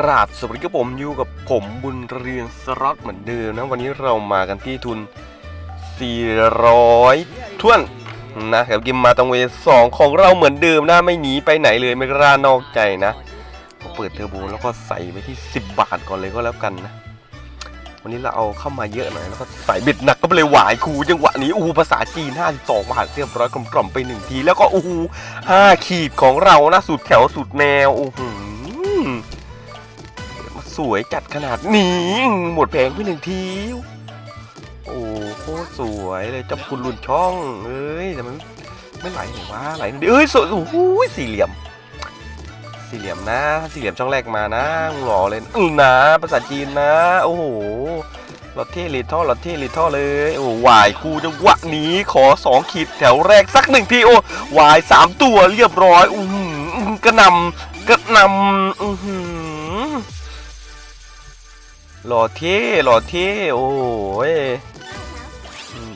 ราบสวัสดีครับผมอยู่กับผมบุญเรืองสล็อตเหมือนเดิมนะ วันนี้เรามากันที่ทุน 400ท้วนนะครับกิมมาตังเวสองของเราเหมือนเดิมนะไม่หนีไปไหนเลยไม่กล้านอกใจนะเปิดเทอร์โบแล้วก็ใส่ไปที่ 10 บาทก่อนเลยก็แล้วกันนะ วันนี้เราเอาเข้ามาเยอะหน่อยแล้วก็ใส่เบ็ดหนักก็ไปเลยหวายคูจังหวะนี้อู้ภาษาจีน52บาทเรียบร้อยกล่อมๆไปหนึ่งที แล้วก็อู้ห้าขีดของเรานะสุดแถวสุดแนวโอ้โห สวยจัดขนาดนี้ หมดแผงไปหนึ่งทีโอ้โคตรสวยเลยจับคุณลุนช่องเอ้ยแต่มันไม่ไหลหรือว่าไหลหน่อยเอ้ยสวยโอ้โหสี่เหลี่ยม สี่เหลี่ยมนะ สี่เหลี่ยมช่องแรกมานะหล่อเลยอือนะภาษาจีนนะ โอ้โหลอตเท่ลิทอลอตเท่ลิทอเลย โอ้วายครูจังหวะนี้ขอสองขีดแถวแรกสักหนึ่งทีโอ้วายสามตัวเรียบร้อยอือหือกระนำกระนำอือ หล่อเท่หล่อเท่โอ้ย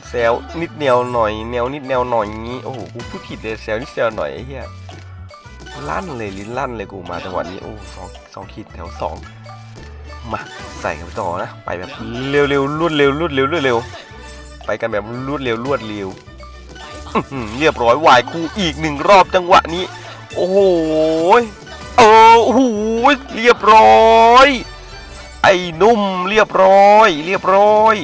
แซวนิดแนวหน่อยแนวนิดแนวหน่อยงี้โอ้โหกูพูดผิดเลยแซวนิดแซวหน่อยไอ้เหี้ยลั่นเลยลิ้นลั่นเลยกูมาจังหวะนี้โอ้สองสองขีดแถวสองมาใส่กันไปต่อนะไปแบบเร็วเร็วรวดเร็วรวดเร็วรวดเร็ว ไปกันแบบรวดเร็วรวดเร็วเรียบร้อยวายคู่อีกหนึ่งรอบจังหวะนี้ โอ้โหเออโอ้โหเรียบร้อย ไอ้นุ่มเรียบร้อย เรียบร้อย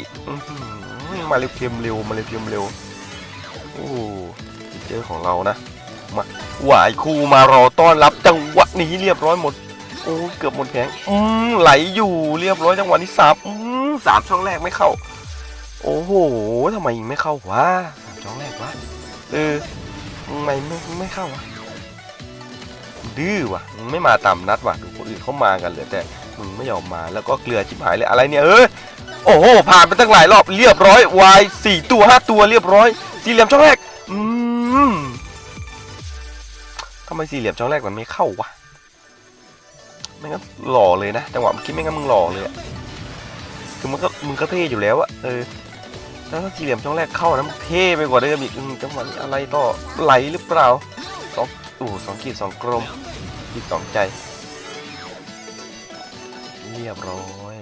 มาเร็วเค็มเร็วมาเร็วเค็มเร็วโอ้เจอของเรานะมาหวายครูมารอต้อนรับจังหวะนี้เรียบร้อยหมดโอ้เกือบหมดแผงอืมไหลอยู่เรียบร้อยจังหวะนี้สามอืมสามช่องแรกไม่เข้า โอ้โหทำไมยิงไม่เข้าวะสามช่องแรกวะเออทำไมไม่ไม่เข้าวะดื้อวะไม่มาตามนัดวะดูคนอื่นเขามากันเหลยแต่ มึงไม่ยอมมาแล้วก็เกลือชิบหายเลยอะไรเนี่ยเออโอ้โหผ่านไปตั้งหลายรอบเรียบร้อยวายสี่ตัวห้าตัวเรียบร้อย สี่เหลี่ยมช่องแรกอืมทำไมสี่เหลี่ยมช่องแรกมันไม่เข้าวะไม่งั้นหล่อเลยนะจังหวะเมื่อกี้ไม่งั้นมึงหล่อเลยคือมันก็มึงก็เท่อยู่แล้วอะเออแล้วถ้าสี่เหลี่ยมช่องแรกเข้านะมันเท่ไปกว่าเดิมอีกจังหวะนี้อะไรต่อไหลหรือเปล่าสองโอ้สองขีดสองกลมขีดสองใจ เรียบร้อย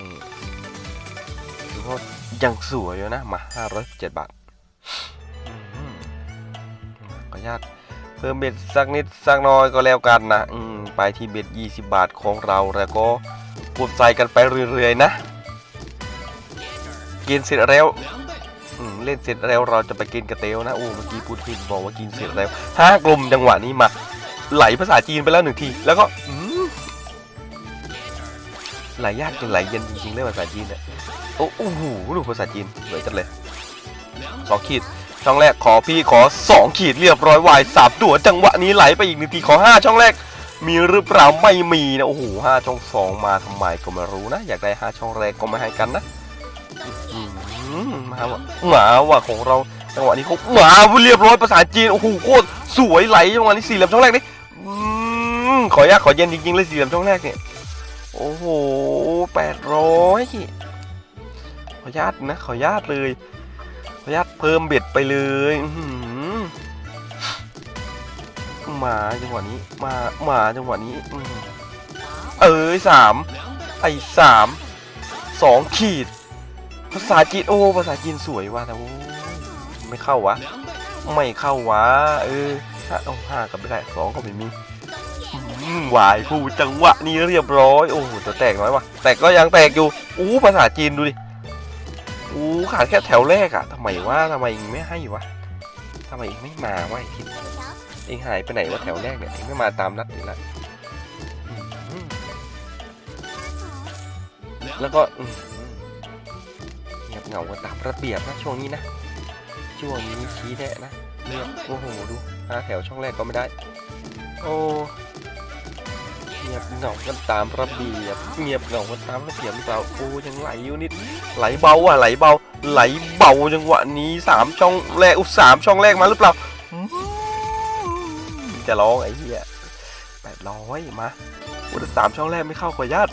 ถือว่ายังสวยอยู่นะ มาห้าร้อยเจ็ดบาทอืมขออนุญาตเพิ่มเบ็ดสักนิดสักน้อยก็แล้วกันนะไปที่เบ็ด 20 บาทของเราแล้วก็พูดใจกันไปเรื่อยๆนะ กินเสร็จแล้วเล่นเสร็จแล้วเราจะไปกินกระเตวนะโอ้เมื่อกี้พูดผิดบอกว่ากินเสร็จแล้วห้ากลมจังหวะนี้มา ไหลภาษาจีนไปแล้วหนึ่งที แล้วก็อื ไหลยากจนไหลเย็นจริงๆเลยภาษาจีนเนี่ยโอ้โหดูภาษาจีนสวยจังเลยสองขีดช่องแรกขอพี่ขอ 2 ขีดเรียบร้อยวายสามตัวจังหวะนี้ไหลไปอีกหนึ่งทีขอ 5 ช่องแรก มีหรือเปล่าไม่มีนะโอ้โหห้าช่องสองมาทำไมก็ไม่รู้นะ อยากได้5ช่องแรกก็ไม่ให้กันนะหมาว่ะมาว่ะของเราจังหวะนี้เขาหมาเรียบร้อยภาษาจีนโอ้โหโคตรสวยไหลจังหวะนี้สี่เหลี่ยมช่องแรกนี่อืมขอยากขอเย็นจริงๆเลยสี่เหลี่ยมช่องแรกเนี่ย โอ้โหแปดร้อยขออนุญาตนะขออนุญาตเลย ขออนุญาตเพิ่มเบ็ดไปเลยหมาจังหวะนี้ มามาจังหวะนี้อื้ออเอ้ยสามไอ้สามสองขีด ภาษาจีนโอ้ภาษาจีนสวยว่ะแต่โอ้ไม่เข้าวะ ไม่เข้าวะ เออห้าเอาห้าก็ไม่ได้สองก็ไม่มี วายผู้จังหวะนี้เรียบร้อย โอ้โหจะแตกน้อยวะแตกก็ยังแตกอยู่ อู้ภาษาจีนดูดิ อู้ขาดแค่แถวแรกอะทำไมว่าทำไมเองไม่ให้วะทำไมเองไม่มาวะไอ้ทิศเองหายไปไหนวะแถวแรกเนี่ยเองไม่มาตามนัดนี่ละแล้วก็เงียบเหงาตามระเบียบนะช่วงนี้นะ ช่วงนี้ชี้แนะนะเงียโอ้โหดูหาแถวช่องแรกก็ไม่ได้ โอ้ เงียบเหงากันตามระเบียบ เงียบเหงากันตามระเบียบหรือเปล่าโอ้ยังไหลอยู่นิด ไหลเบาอะไหลเบา ไหลเบาจังหวะนี้สามช่องแรกอุยสามช่องแรกมาหรือเปล่าอืมจะร้องไอ้เหี้ยแปดร้อยมาอุยสามช่องแรกไม่เข้าขออนุญาต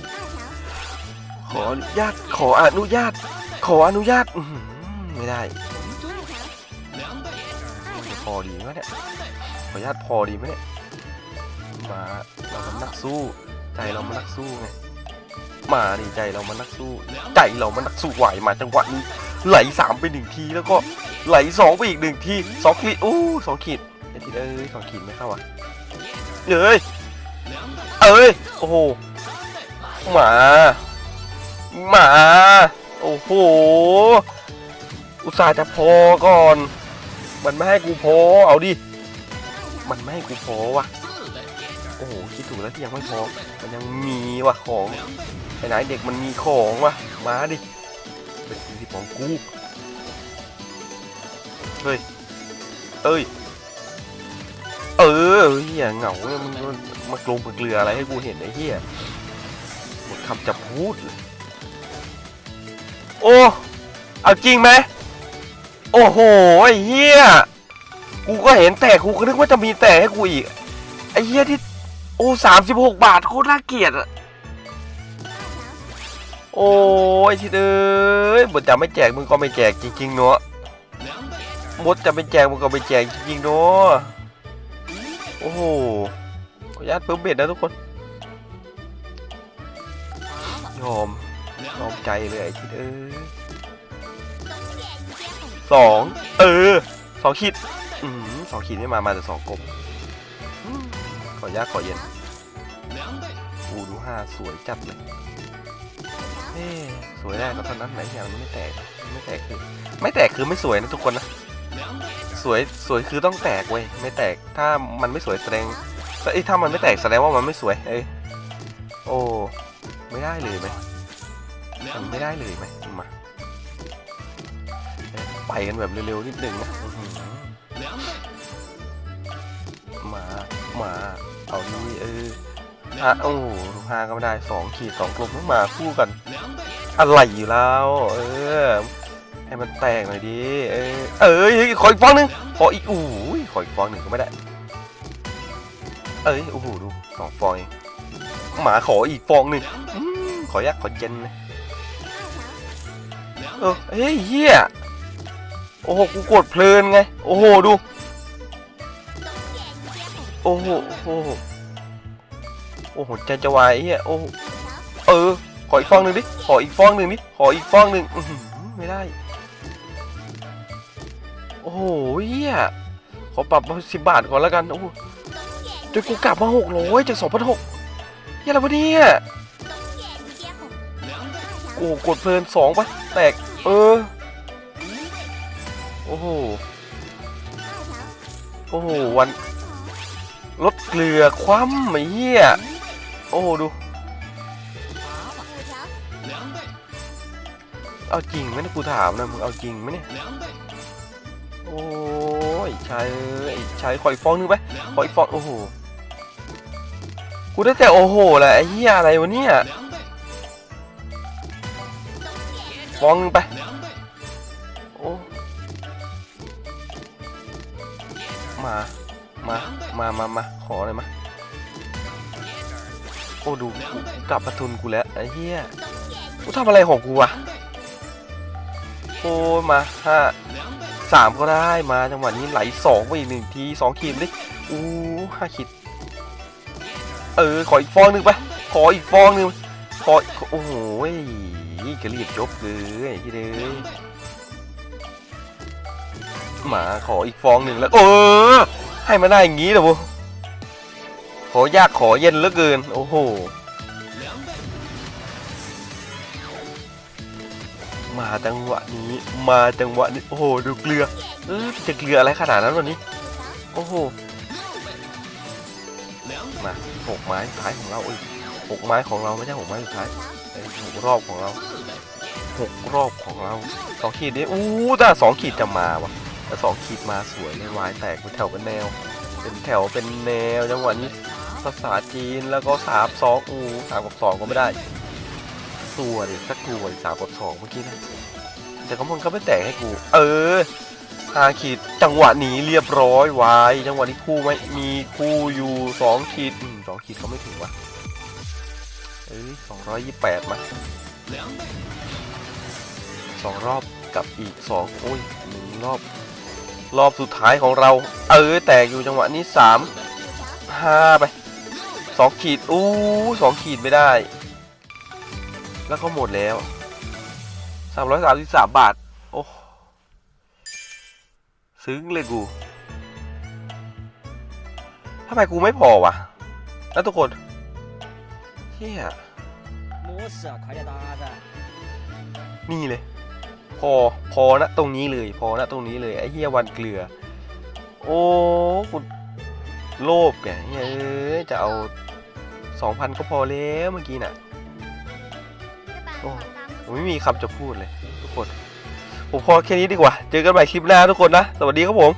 ขออนุญาตขออนุญาต ขออนุญาตอื้อหือไม่ได้พอดีไหมเนี่ยขออนุญาตพอดีไหมเนี่ย มาเรามันนักสู้ ใจเรามันนักสู้ไงมาดิใจเรามันนักสู้ ใจเรามันนักสู้ไหวมาจังหวะนี้ไหลสามไปหนึ่งทีแล้วก็ไหลสองไปอีกหนึ่งทีสองขีดอู้สองขีดไอ้ทีเอ้ยสองขีดไม่เข้าอะเอ้ยเอ้ยโอ้โหมาหมาโอ้โหอุตส่าห์จะพอก่อน มันไม่ให้กูพอเอาดิมันไม่ให้กูพอว่ะ คิดถูกแล้วที่ยังไม่พอมันยังมีว่ะของไอ้ไหนเด็กมันมีของว่ะมาดิเป็นสิ่งที่ของกูเฮ้ยเอ้ยเออเฮียเหงาเนี่ยมึงมากลงมาเกลืออะไรให้กูเห็นไอ้เฮียหมดคำจะพูดเลยโอ้เอาจริงไหมโอ้โหไอ้เฮียกูก็เห็นแต่กูก็นึกว่าจะมีแต่ให้กูอีกไอ้เฮียที่ โอ้สามสิบหกบาทโคตรน่าเกลียดอะโอ้ยทีเอ้ยบทจะไม่แจกมึงก็ไม่แจกจริงๆเนาะมดจะไม่แจกมึงก็ไม่แจกจริงๆเนาะโอ้โหขออนุญาตเพิ่มเบ็ดนะทุกคน ยอมยอมใจเลยไอ้ทีเอ้ยสองเออสองขีดอืมสองขีดไม่มามาแต่สองกบ ออนุญาตขอเย็นอูดูห้าสวยจัดเลยเอ๊ะสวยแรกก็เท่านั้นไหนอย่างมันไม่แตกไม่แตกคือไม่แตกคือไม่สวยนะทุกคนนะสวยสวยคือต้องแตกเว้ยไม่แตกถ้ามันไม่สวยแสดงเอ้ยถ้ามันไม่แตกแสดงว่ามันไม่สวยเอ้ยโอ้ไม่ได้เลยไหมมันไม่ได้เลยไหมมาเอ๊ะไปกันแบบเร็วๆนิดนึงนะอื้อหือมามา เอานี่เออฮะโอ้โหลูกห้าก็ไม่ได้สองขีดสองกลมต้องมาคู่กัน อะไรอยู่แล้ว เออ ให้มันแตกหน่อยดิ เออ เอ้ยขออีกฟองหนึงขออีกอู้ยขออีกฟองหนึ่งก็ไม่ได้ เอ้ยโอ้โหดูสองฟองเองหมาขออีกฟองหนึ่งอืมขอยักขอเจนเลยเออเฮ้ยเฮียโอ้โหกูกดเพลินไง โอ้โหดูโอ้โหโอ้โหโอ้โหใจจะวายเฮียโอ้เออ ขออีกฟองหนึ่งดิ ขออีกฟองหนึ่งดิ ขออีกฟองหนึ่งไม่ได้ โอ้โหเฮียขอปรับมาสิบบาทก่อนแล้วกัน โอ้โหจนกูกลับมาหกร้อยจากสองพันหกเฮียอะไรวะเนี่ยโอ้กดเพลินสองปะแตก เออ โอ้โห โอ้โห วัน รถเกลือคว่ำไอ้เหี้ย โอ้ดู เอาจริงไหมนี่ยกูถามนะมึงเอาจริงไหมเนี่ย โอ้ยใช้ไอ้ใช้ขออีกฟองนึงไปขออีกฟองโอ้โห กูได้แต่โอ้โหแหละไอ้เหี้ยอะไรวะเนี่ยฟองนึงไป โอ้ มา มา มามามาขอเลยมา โอ้ดูกลับมาทุนกูแล้วไอ้เหี้ย กูทำอะไรของกูวะโอ้มาห้าสามก็ได้มาจังหวะนี้ไหลสองไปอีกหนึ่งทีสองขีดดิอู้ห้าขีดเออ ขออีกฟองหนึ่งไป ขออีกฟองหนึ่งขอโอ้โหกระรีบจบเลยที่เด้ยมาขออีกฟองหนึ่งแล้ว เออ ให้มาได้อย่างงี้เหรอวะขอยากขอเย็นเหลือเกิน โอ้โห มาจังหวะนี้ มาจังหวะนี้ โอ้โห ดูเกลือ เออจะเกลืออะไรขนาดนั้นวันนี้ โอ้โห มาหกไม้สุดท้ายของเราเอ้ยหกไม้ของเราไม่ใช่หกไม้สุดท้ายหกรอบของเราหกรอบของเราสองขีดนี้อู้แต่สองขีดจะมาวะ แต่สองขีดมาสวยเลยวายแตกเป็นแถวเป็นแนว เป็นแถวเป็นแนวจังหวะนี้ภาษาจีนแล้วก็สามสองอูสามกับสองก็ไม่ได้ตัวดิสักตัวสามกับสองเมื่อกี้นะแต่ก็มันก็ไม่แตกให้กู เออหาขีดจังหวะนี้เรียบร้อยวายจังหวะนี้คู่ไหมมีคู่อยู่สองขีดสองขีดก็ไม่ถึงวะเอ้ยสองร้อยยี่แปดมาสองรอบกับอีกสองโอ้ยหนึ่งรอบ รอบสุดท้ายของเรา เออแตกอยู่จังหวะนี้สามห้าไปสองขีดอู้สองขีดไม่ได้ แล้วก็หมดแล้วสามร้อยสามสิบสามบาท โอ้ซึ้งเลยกูทำไมกูไม่พอวะ แล้วทุกคนเฮียนี่เลย พอพอนะตรงนี้เลย พอนะตรงนี้เลยไอ้เฮียวันเกลือ โอ้กูโลภแกเฮ้ยจะเอาสองพันก็พอแล้วเมื่อกี้น่ะโอ้ผมไม่มีคำจะพูดเลย ทุกคน ผมพอแค่นี้ดีกว่า เจอกันใหม่คลิปหน้าทุกคนนะ สวัสดีครับผม